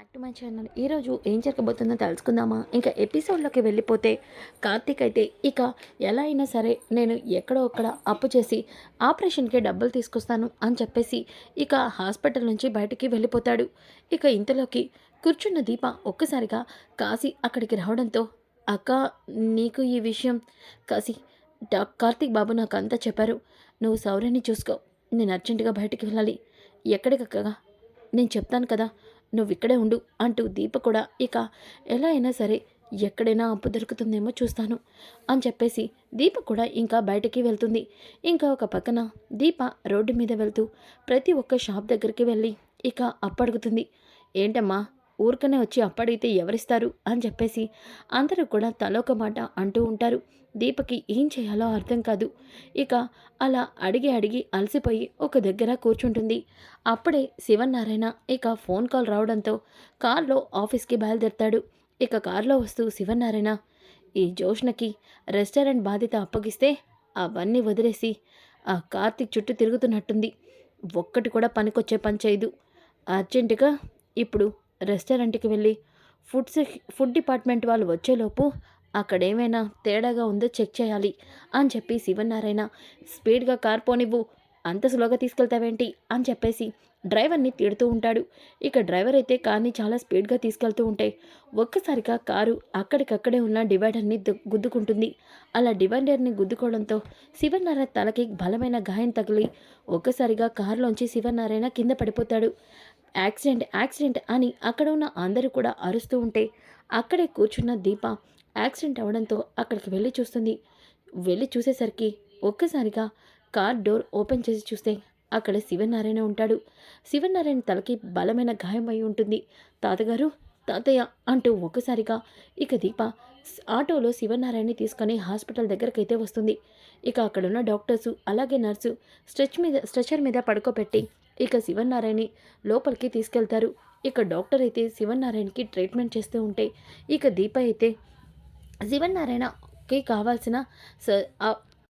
Back to my channel ఈరోజు ఏం జరగబోతుందో తెలుసుకుందామా? ఇంకా ఎపిసోడ్లోకి వెళ్ళిపోతే కార్తీక్ అయితే ఇక ఎలా అయినా సరే నేను ఎక్కడో అక్కడ అప్పు చేసి ఆపరేషన్కి డబ్బులు తీసుకొస్తాను అని చెప్పేసి ఇక హాస్పిటల్ నుంచి బయటికి వెళ్ళిపోతాడు. ఇక ఇంతలోకి కూర్చున్న దీప ఒక్కసారిగా కాశీ అక్కడికి రావడంతో అక్క నీకు ఈ విషయం కాశీ డా కార్తీక్ బాబు నాకు అంతా చెప్పారు. నువ్వు సౌర్యాన్ని చూసుకో. నేను అర్జెంటుగా బయటికి వెళ్ళాలి. ఎక్కడికక్కగా? నేను చెప్తాను కదా. నువ్వు ఇక్కడే ఉండు అంటూ దీప కూడా ఇక ఎలా అయినా సరే ఎక్కడైనా అప్పు దొరుకుతుందేమో చూస్తాను అని చెప్పేసి దీప కూడా ఇంకా బయటికి వెళ్తుంది. ఇంకా ఒక పక్కన దీప రోడ్డు మీద వెళ్తూ ప్రతి ఒక్క షాప్ దగ్గరికి వెళ్ళి ఇక అప్పు అడుగుతుంది ఏంటమ్మా ఊరికనే వచ్చి అప్పడిగితే ఎవరిస్తారు? అని చెప్పేసి అందరూ కూడా తలొక మాట అంటూ ఉంటారు. దీపకి ఏం చేయాలో అర్థం కాదు. ఇక అలా అడిగి అడిగి అలసిపోయి ఒక దగ్గర కూర్చుంటుంది. అప్పుడే శివనారాయణ ఇక ఫోన్ కాల్ రావడంతో కార్లో ఆఫీస్కి బయలుదేరతాడు. ఇక కార్లో వస్తూ శివనారాయణ ఈ జోష్నకి రెస్టారెంట్ బాధ్యత అప్పగిస్తే అవన్నీ వదిలేసి ఆ కార్తీక్ చుట్టూ తిరుగుతున్నట్టుంది. ఒక్కటి కూడా పనికొచ్చే పని చేయదు. అర్జెంటుగా ఇప్పుడు రెస్టారెంట్కి వెళ్ళి ఫుడ్ ఫుడ్ డిపార్ట్మెంట్ వాళ్ళు వచ్చేలోపు అక్కడ ఏమైనా తేడాగా ఉందో చెక్ చేయాలి అని చెప్పి శివనారాయణ స్పీడ్గా కార్ పోనివ్వు అంత స్లోగా తీసుకెళ్తావేంటి? అని చెప్పేసి డ్రైవర్ని తిడుతూ ఉంటాడు. ఇక డ్రైవర్ అయితే కార్ని చాలా స్పీడ్గా తీసుకెళ్తూ ఉంటే ఒక్కసారిగా కారు అక్కడికక్కడే ఉన్న డివైడర్ని గుద్దుకుంటుంది. అలా డివైడర్ని గుద్దుకోవడంతో శివనారాయణ తలకి బలమైన గాయం తగిలి ఒక్కసారిగా కారులోంచి శివనారాయణ కింద పడిపోతాడు. యాక్సిడెంట్ యాక్సిడెంట్ అని అక్కడ ఉన్న అందరూ కూడా అరుస్తూ ఉంటే అక్కడే కూర్చున్న దీప యాక్సిడెంట్ అవడంతో అక్కడికి వెళ్ళి చూస్తుంది. వెళ్ళి చూసేసరికి ఒక్కసారిగా కార్ డోర్ ఓపెన్ చేసి చూస్తే అక్కడ శివనారాయణ ఉంటాడు. శివనారాయణ తలకి బలమైన గాయం అయి ఉంటుంది. తాతగారు తాతయ్య అంటూ ఒక్కసారిగా ఇక దీప ఆటోలో శివనారాయణని తీసుకొని హాస్పిటల్ దగ్గరకైతే వస్తుంది. ఇక అక్కడున్న డాక్టర్సు అలాగే నర్సు స్ట్రెచ్ మీద స్ట్రెచర్ మీద పడుకోబెట్టి ఇక శివనారాయణని లోపలికి తీసుకెళ్తారు. ఇక డాక్టర్ అయితే శివనారాయణకి ట్రీట్మెంట్ చేస్తూ ఉంటే ఇక దీప అయితే శివనారాయణకి కావాల్సిన స-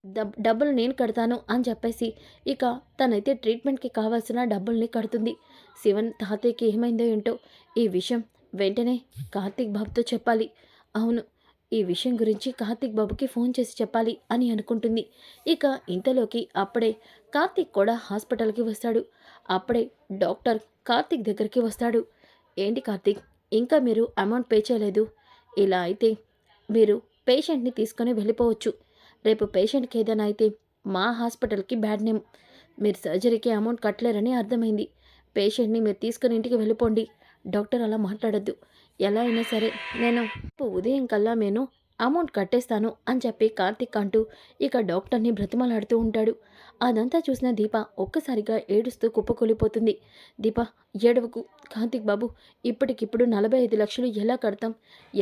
డబ్ డబ్బులు నేను కడతాను అని చెప్పేసి ఇక తనైతే ట్రీట్మెంట్కి కావాల్సిన డబ్బుల్ని కడుతుంది. శివన్ తాతయ్యకి ఏమైందో ఏంటో ఈ విషయం వెంటనే కార్తీక్ బాబుతో చెప్పాలి. అవును ఈ విషయం గురించి కార్తీక్ బాబుకి ఫోన్ చేసి చెప్పాలి అని అనుకుంటుంది. ఇక ఇంతలోకి అప్పుడే కార్తీక్ కూడా హాస్పిటల్కి వస్తాడు. అప్పుడే డాక్టర్ కార్తీక్ దగ్గరికి వస్తాడు. ఏంటి కార్తీక్? ఇంకా మీరు అమౌంట్ పే చేయలేదు. ఇలా అయితే మీరు పేషెంట్ని తీసుకొని వెళ్ళిపోవచ్చు. రేపు పేషెంట్కి ఏదైనా అయితే మా హాస్పిటల్కి బ్యాడ్ నేమ్. మీరు సర్జరీకి అమౌంట్ కట్టలేరని అర్థమైంది. పేషెంట్ని మీరు తీసుకుని ఇంటికి వెళ్ళిపోండి. డాక్టర్ అలా మాట్లాడొద్దు. ఎలా అయినా సరే నేను ఉదయం కల్లా నేను అమౌంట్ కట్టేస్తాను అని చెప్పి కార్తిక్ అంటూ ఇక డాక్టర్ని బ్రతిమలాడుతూ ఉంటాడు. అదంతా చూసిన దీప ఒక్కసారిగా ఏడుస్తూ కుప్పకూలిపోతుంది. దీప ఏడవకు. కార్తిక్ బాబు ఇప్పటికిప్పుడు నలభై ఐదు లక్షలు ఎలా కడతాం?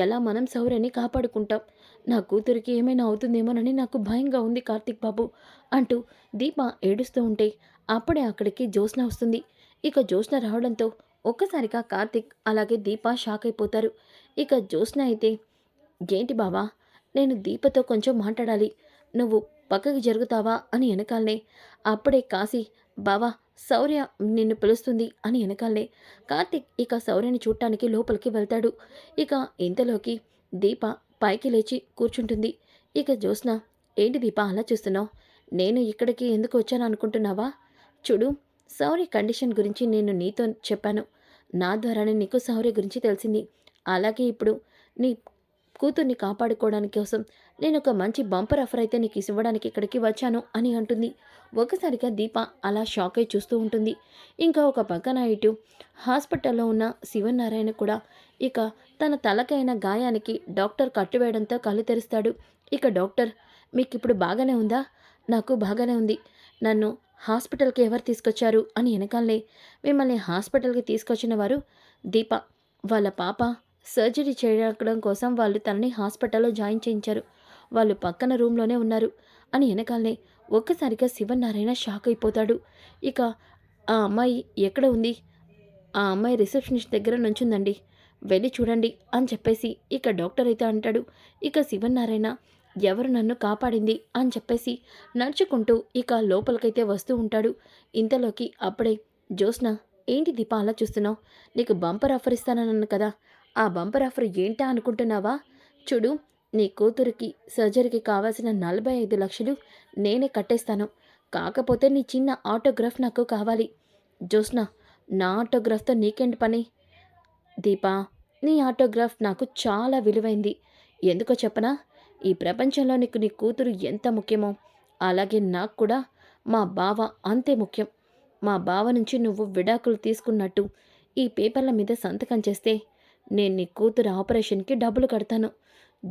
ఎలా మనం సౌర్యని కాపాడుకుంటాం? నా కూతురికి ఏమైనా అవుతుందేమోనని నాకు భయంగా ఉంది కార్తిక్ బాబు అంటూ దీప ఏడుస్తూ ఉంటే అప్పుడే అక్కడికి జ్యోత్స్న వస్తుంది. ఇక జ్యోత్స్న రావడంతో ఒక్కసారిగా కార్తిక్ అలాగే దీప షాక్ అయిపోతారు. ఇక జ్యోత్స్న అయితే ఏంటి బావా? నేను దీపతో కొంచెం మాట్లాడాలి. నువ్వు పక్కకి జరుగుతావా? అని వెనకాలనే. అప్పుడే కాశీ. బావా శౌర్య నిన్ను పిలుస్తుంది అని వెనకాలనే. కార్తిక్ ఇక శౌర్యని చూడటానికి లోపలికి వెళ్తాడు. ఇక ఇంతలోకి దీప పైకి లేచి కూర్చుంటుంది. ఇక జ్యోత్స్న ఏంటి దీప అలా చూస్తున్నావు? నేను ఇక్కడికి ఎందుకు వచ్చాను అనుకుంటున్నావా? చూడు శౌర్య కండిషన్ గురించి నేను నీతో చెప్పాను. నా ద్వారానే నీకు శౌర్య గురించి తెలిసింది. అలాగే ఇప్పుడు నీ కూతుర్ని కాపాడుకోవడానికి కోసం నేను ఒక మంచి బంపర్ ఆఫర్ అయితే నీకు ఇవ్వడానికి ఇక్కడికి వచ్చాను అని అంటుంది. ఒకసారిగా దీప అలా షాక్ అయి చూస్తూ ఉంటుంది. ఇంకా ఒక పక్కన ఇటు హాస్పిటల్లో ఉన్న శివనారాయణ కూడా ఇక తన తలకైన గాయానికి డాక్టర్ కట్టువేయడంతో కళ్ళు తెరుస్తాడు. ఇక డాక్టర్ మీకు ఇప్పుడు బాగానే ఉందా? నాకు బాగానే ఉంది. నన్ను హాస్పిటల్కి ఎవరు తీసుకొచ్చారు? అని వెనకాలనే మిమ్మల్ని హాస్పిటల్కి తీసుకొచ్చిన వారు దీప. వాళ్ళ పాప సర్జరీ చేయడం కోసం వాళ్ళు తనని హాస్పిటల్లో జాయిన్ చేయించారు. వాళ్ళు పక్కన రూమ్లోనే ఉన్నారు. అని వెనకాలనే ఒక్కసారిగా శివనారాయణ షాక్ అయిపోతాడు. ఇక ఆ అమ్మాయి ఎక్కడ ఉంది? ఆ అమ్మాయి రిసెప్షనిస్ట్ దగ్గర నుంచుందండి. వెళ్ళి చూడండి అని చెప్పేసి ఇక డాక్టర్ అయితే అంటాడు. ఇక శివనారాయణ ఎవరు నన్ను కాపాడింది? అని చెప్పేసి నడుచుకుంటూ ఇక లోపలికైతే వస్తూ ఉంటాడు. ఇంతలోకి అప్పుడే జ్యోత్స్న ఏంటి దీప అలా చూస్తున్నావు? నీకు బంపర్ ఆఫర్ ఇస్తానన్నాను కదా. ఆ బంపర్ ఆఫర్ ఏంటా అనుకుంటున్నావా? చూడు నీ కూతురికి సర్జరీకి కావాల్సిన నలభై ఐదు లక్షలు నేనే కట్టేస్తాను. కాకపోతే నీ చిన్న ఆటోగ్రాఫ్ నాకు కావాలి. జ్యోత్స్న నా ఆటోగ్రాఫ్తో నీకేంటి పని? దీపా నీ ఆటోగ్రాఫ్ నాకు చాలా విలువైంది. ఎందుకో చెప్పనా? ఈ ప్రపంచంలో నీకు నీ కూతురు ఎంత ముఖ్యమో అలాగే నాకు కూడా మా బావ అంతే ముఖ్యం. మా బావ నుంచి నువ్వు విడాకులు తీసుకున్నట్టు ఈ పేపర్ల మీద సంతకం చేస్తే నేను నీ కూతురు ఆపరేషన్కి డబ్బులు కడతాను.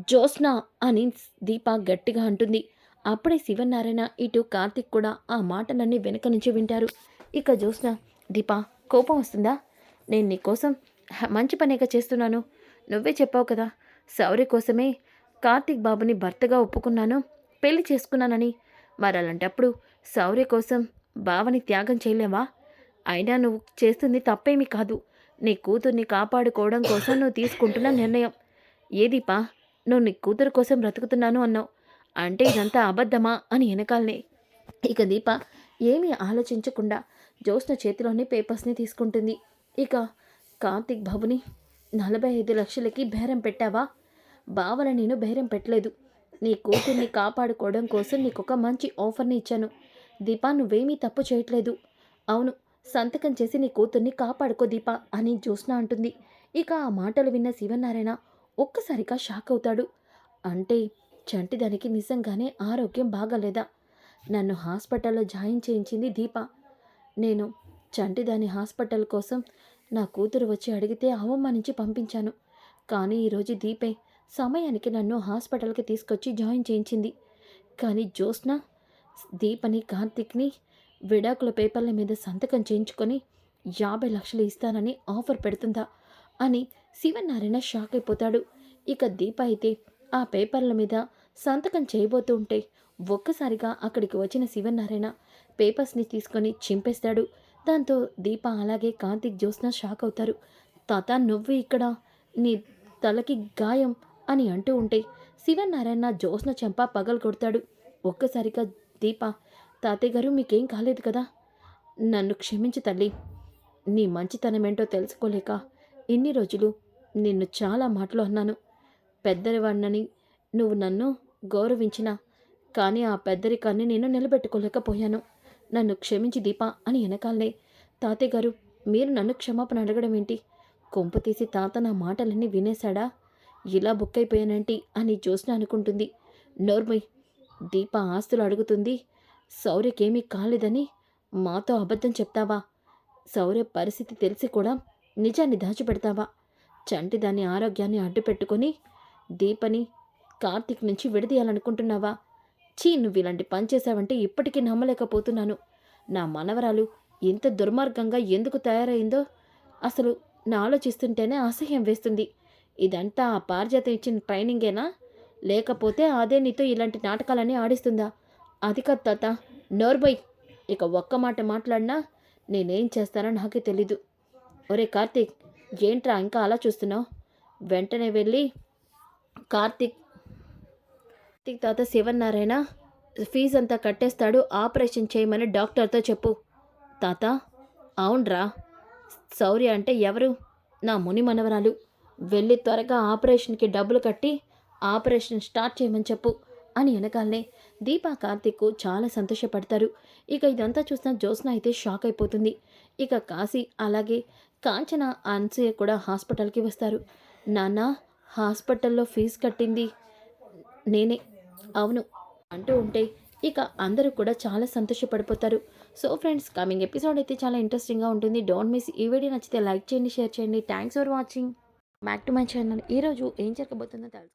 జోస్నా అని దీప గట్టిగా అంటుంది. అప్పుడే శివనారాయణ ఇటు కార్తిక్ కూడా ఆ మాటలన్నీ వెనక నుంచి వింటారు. ఇక జోస్న దీప కోపం వస్తుందా? నేను నీకోసం మంచి పనేగా చేస్తున్నాను. నువ్వే చెప్పావు కదా సౌరి కోసమే కార్తిక్ బాబుని భర్తగా ఒప్పుకున్నాను. పెళ్ళి చేసుకున్నానని. మరి అలాంటప్పుడు సౌర్య కోసం బావని త్యాగం చేయలేవా? అయినా నువ్వు చేస్తుంది తప్పేమీ కాదు. నీ కూతుర్ని కాపాడుకోవడం కోసం నువ్వు తీసుకుంటున్న నిర్ణయం. ఏదీపా నువ్వు నీ కూతురు కోసం బ్రతుకుతున్నాను అన్నావు. అంటే ఇదంతా అబద్ధమా అని వెనకాలనే. ఇక దీప ఏమీ ఆలోచించకుండా జ్యోత్స్న చేతిలోని పేపర్స్ని తీసుకుంటుంది. ఇక కార్తిక్ బాబుని నలభై ఐదు లక్షలకి బేరం పెట్టావా? బావల నేను బేరం పెట్టలేదు. నీ కూతుర్ని కాపాడుకోవడం కోసం నీకు ఒక మంచి ఆఫర్ని ఇచ్చాను. దీపా నువ్వేమీ తప్పు చేయట్లేదు. అవును సంతకం చేసి నీ కూతుర్ని కాపాడుకో దీప అని జ్యోత్స్న అంటుంది. ఇక ఆ మాటలు విన్న శివనారాయణ ఒక్కసారిగా షాక్ అవుతాడు. అంటే చంటిదానికి నిజంగానే ఆరోగ్యం బాగాలేదా? నన్ను హాస్పిటల్లో జాయిన్ చేయించింది దీప. నేను చంటిదాని హాస్పిటల్ కోసం నా కూతురు వచ్చి అడిగితే అవమానించి పంపించాను. కానీ ఈరోజు దీపే సమయానికి నన్ను హాస్పిటల్కి తీసుకొచ్చి జాయిన్ చేయించింది. కానీ జ్యోత్స్న దీపని కార్తిక్ని విడాకుల పేపర్ల మీద సంతకం చేయించుకొని యాభై లక్షలు ఇస్తానని ఆఫర్ పెడుతుందా అని శివనారాయణ షాక్ అయిపోతాడు. ఇక దీప అయితే ఆ పేపర్ల మీద సంతకం చేయబోతూ ఉంటే ఒక్కసారిగా అక్కడికి వచ్చిన శివనారాయణ పేపర్స్ని తీసుకొని చింపేస్తాడు. దాంతో దీప అలాగే కార్తిక్ జ్యోత్స్న షాక్ అవుతారు. తాత నువ్వు ఇక్కడ నీ తలకి గాయం అని అంటూ ఉంటే శివనారాయణ జ్యోత్స్న చెంప పగలు కొడతాడు ఒక్కసారిగా దీప తాతయ్య గారు మీకేం కాలేదు కదా? నన్ను క్షమించి తల్లి. నీ మంచితనమేంటో తెలుసుకోలేక ఇన్ని రోజులు నిన్ను చాలా మాటలు అన్నాను. పెద్దరివాణ్ణని నువ్వు నన్ను గౌరవించిన కానీ ఆ పెద్దరికాన్ని నేను నిలబెట్టుకోలేకపోయాను. నన్ను క్షమించి దీప అని వెనకాలనే తాతయ్య గారు మీరు నన్ను క్షమాపణ అడగడం ఏంటి? కొంపు తీసి తాత నా మాటలన్నీ వినేశాడా? ఇలా బుక్ అయిపోయానంటి అని జ్యోత్స్న అనుకుంటుంది. నోర్మయ్ దీప ఆస్తులు అడుగుతుంది. శౌర్యకేమీ కాలేదని మాతో అబద్ధం చెప్తావా? శౌర్య పరిస్థితి తెలిసి కూడా నిజాన్ని దాచిపెడతావా? చంటి దాని ఆరోగ్యాన్ని అడ్డుపెట్టుకొని దీపని కార్తీక్ నుంచి విడదీయాలనుకుంటున్నావా? చీ నువ్వు ఇలాంటి పని చేశావంటే ఇప్పటికీ నమ్మలేకపోతున్నాను. నా మనవరాలు ఇంత దుర్మార్గంగా ఎందుకు తయారైందో అసలు నా ఆలోచిస్తుంటేనే అసహ్యం వేస్తుంది. ఇదంతా ఆ పారిజాతం ఇచ్చిన ట్రైనింగేనా? లేకపోతే అదే నీతో ఇలాంటి నాటకాలన్నీ ఆడిస్తుందా? అది కాదు తాత. నోర్బై ఇక ఒక్క మాట మాట్లాడినా నేనేం చేస్తానో నాకే తెలీదు. ఒరే కార్తీక్ ఏంట్రా ఇంకా అలా చూస్తున్నావు? వెంటనే వెళ్ళి కార్తీక్ కార్తీక్ తాత శివన్నారాయణ ఫీజు అంతా కట్టేస్తాడు. ఆపరేషన్ చేయమని డాక్టర్తో చెప్పు. తాత అవునరా. శౌర్య అంటే ఎవరు? నా ముని మనవరాలు. వెళ్ళి త్వరగా ఆపరేషన్కి డబ్బులు కట్టి ఆపరేషన్ స్టార్ట్ చేయమని చెప్పు. అని అనగానే దీపా కార్తిక్ చాలా సంతోషపడతారు. ఇక ఇదంతా చూసిన జ్యోత్స్న అయితే షాక్ అయిపోతుంది. ఇక కాశీ అలాగే కాంచన అన్సూయ కూడా హాస్పిటల్కి వస్తారు. నాన్న హాస్పిటల్లో ఫీజు కట్టింది నేనే. అవును అంటూ ఉంటే ఇక అందరూ కూడా చాలా సంతోషపడిపోతారు. సో ఫ్రెండ్స్ కమింగ్ ఎపిసోడ్ అయితే చాలా ఇంట్రెస్టింగ్గా ఉంటుంది. డోంట్ మిస్ ఈ వీడియో నచ్చితే లైక్ చేయండి షేర్ చేయండి. Thanks for watching. Back to my channel. ఈరోజు ఏం జరగబోతుందో తెలుసు.